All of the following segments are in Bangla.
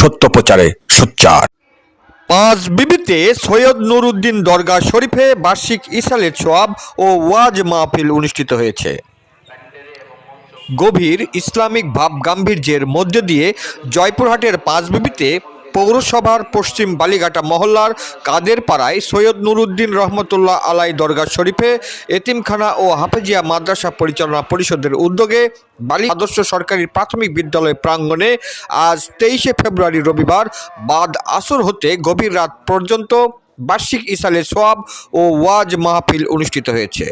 সত্য প্রচারে সোচ্চার। পাঁচ বিবিতে সৈয়দ নুরুদ্দিন দরগা শরীফে বার্ষিক ইসালের সোয়াব ও ওয়াজ মাহফিল অনুষ্ঠিত হয়েছে। গভীর ইসলামিক ভাব গাম্ভীর্যের মধ্য দিয়ে জয়পুরহাটের পাঁচবিবিতে পৌরসভার পশ্চিম বালিঘাটা মহল্লার কাদের পাড়ায় সৈয়দ নুরুদ্দিন রহমতুল্লাহ আলাই দরগা শরীফে এতিমখানা ও হাফেজিয়া মাদ্রাসা পরিচালনা পরিষদের উদ্যোগে বালি আদর্শ সরকারি প্রাথমিক বিদ্যালয় প্রাঙ্গণে আজ তেইশে ফেব্রুয়ারি রবিবার বাদ আসর হতে গভীর রাত পর্যন্ত বার্ষিক ইসালে সোয়াব ও ওয়াজ মাহফিল অনুষ্ঠিত হয়েছে।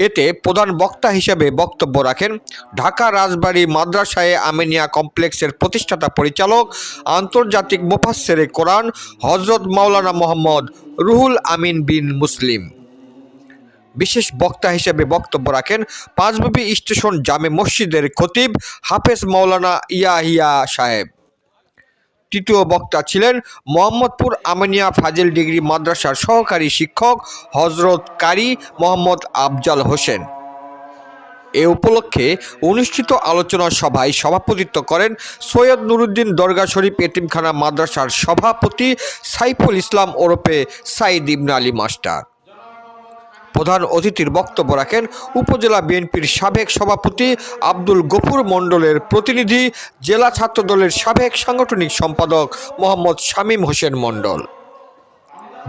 এতে প্রধান বক্তা হিসেবে বক্তব্য রাখেন ঢাকা রাজবাড়ী মাদ্রাসায়ে আমিনিয়া কমপ্লেক্সের প্রতিষ্ঠাতা পরিচালক, আন্তর্জাতিক মুফাসসেরে কোরআন হজরত মাওলানা মোহাম্মদ রুহুল আমিন বিন মুসলিম। বিশেষ বক্তা হিসেবে বক্তব্য রাখেন পাঁচবিবি স্টেশন জামে মসজিদের খতিব হাফেজ মাওলানা ইয়াহিয়া সাহেব। তৃতীয় বক্তা ছিলেন মোহাম্মদপুর আমিনিয়া ফাজিল ডিগ্রি মাদ্রাসার সহকারী শিক্ষক হজরত কারি মোহাম্মদ আফজাল হোসেন। এ উপলক্ষে অনুষ্ঠিত আলোচনা সভায় সভাপতিত্ব করেন সৈয়দ নুরুদ্দিন দরগা শরীফ এতিমখানা মাদ্রাসার সভাপতি সাইফুল ইসলাম ওরফে সাইদ ইবনা আলী মাস্টার। প্রধান অতিথির বক্তব্য রাখেন উপজেলা বিএনপির সাবেক সভাপতি আব্দুল গফুর মণ্ডলের প্রতিনিধি, জেলা ছাত্রদলের সাবেক সাংগঠনিক সম্পাদক মোহাম্মদ শামীম হোসেন মণ্ডল।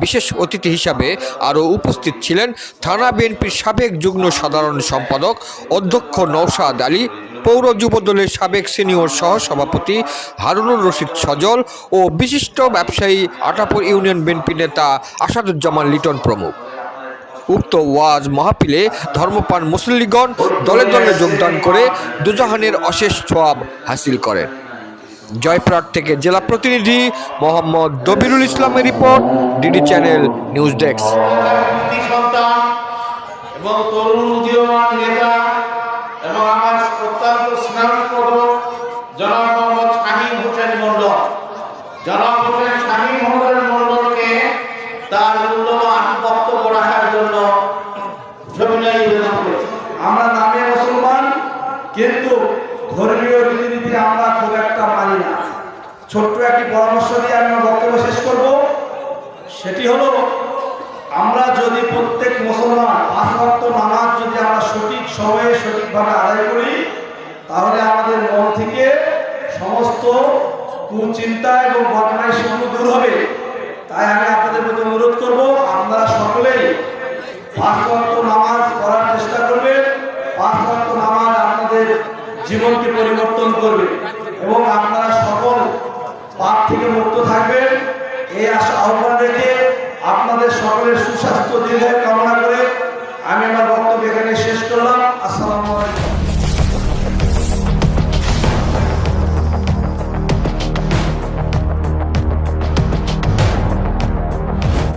বিশেষ অতিথি হিসাবে আরও উপস্থিত ছিলেন থানা বিএনপির সাবেক যুগ্ম সাধারণ সম্পাদক অধ্যক্ষ নৌসাদ আলী, পৌর যুবদলের সাবেক সিনিয়র সহসভাপতি হারুনুর রশিদ সজল ও বিশিষ্ট ব্যবসায়ী আটাপুর ইউনিয়ন বিএনপি নেতা আসাদুজ্জামান লিটন প্রমুখ। উক্ত ওয়াজ মাহফিলে ধর্মপান মুসল্লিগণ দলে দলে যোগদান করে দুজাহানের অশেষ ছোয়াব হাসিল করেন। জয়প্রাট থেকে জেলা প্রতিনিধি মোহাম্মদ দবিরুল ইসলামের report, DD channel news desk. ধর্মীয় রীতিনীতি আমরা খুব একটা মানি না। ছোট্ট একটি পরামর্শ দিয়ে আমি আমার বক্তব্য শেষ করব। সেটি হলো, আমরা যদি প্রত্যেক মুসলমান পাঁচ নামাজ যদি আমরা সঠিক সময়ে সঠিকভাবে আদায় করি, তাহলে আমাদের মন থেকে সমস্ত কুচিন্তা এবং বদমাই জীবনকে পরিবর্তন করবে এবং আপনারা সকল পাপ থেকে মুক্ত থাকবেন। এই আশা আহ্বান রেখে আপনাদের সকলের সুস্বাস্থ্য দীর্ঘ কামনা করে আমি আমার